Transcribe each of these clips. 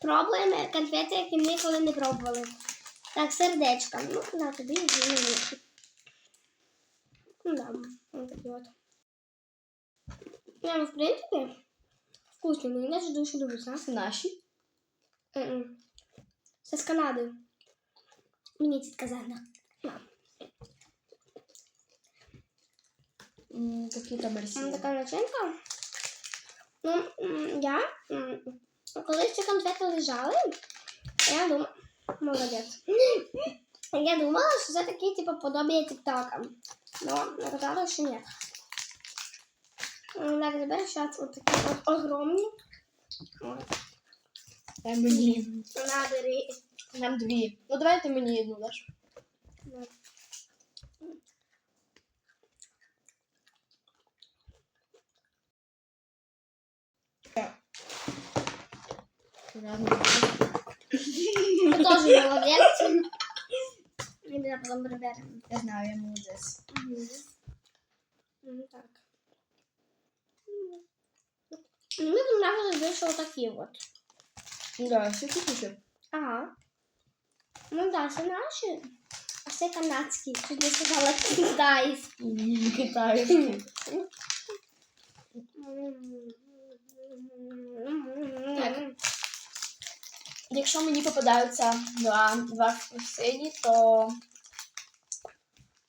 Пробуємо конфети, які ми ніколи не пробували. Так, сердечко. Ну, на тобі мені. Ну, да, такі от. Ну, в принципі, вкусні, мені навіть дуже дивиться. Це наші. Це з Канади. Мені тітка задна. На. М, Такі там Там така начинка. Ну, я, коли ці конфети лежали, я думала, молодець. Я думала, що це такі, типу, подобія тіктока. Но оказалось, що ні. М, Так, тепер зараз от такі от огромні. Дай мені. На, бери. Нам дві. Ну давай ти мені одну даш. Ладно. Ти теж молодець. Ми тебе. Я знаю, я молодець. Ну так. Мені понравилось більше отакі от. Да, все вкусніше. Ага. Ну да, це наші. А це канадські. Чуть не сказала китайські. Ні, китайські. Так. Якщо мені попадаються два, два сині, то,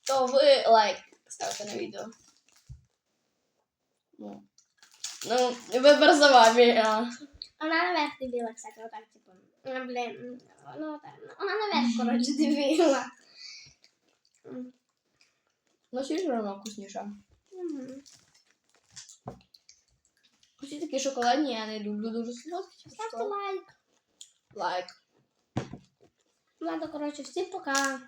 то ви лайк ставте на відео. Ну, ну вибір за вами. а. Вона наверх дивила, кстати, отак, типу. Ну, блін, ну так. Вона наверх, коротше, дивила. Ну, все одно вкусніше. Мгм. Усі такі шоколадні, я не люблю дуже солодкі. Ставте що- лайк. Ну Ладно, коротше, всім пока.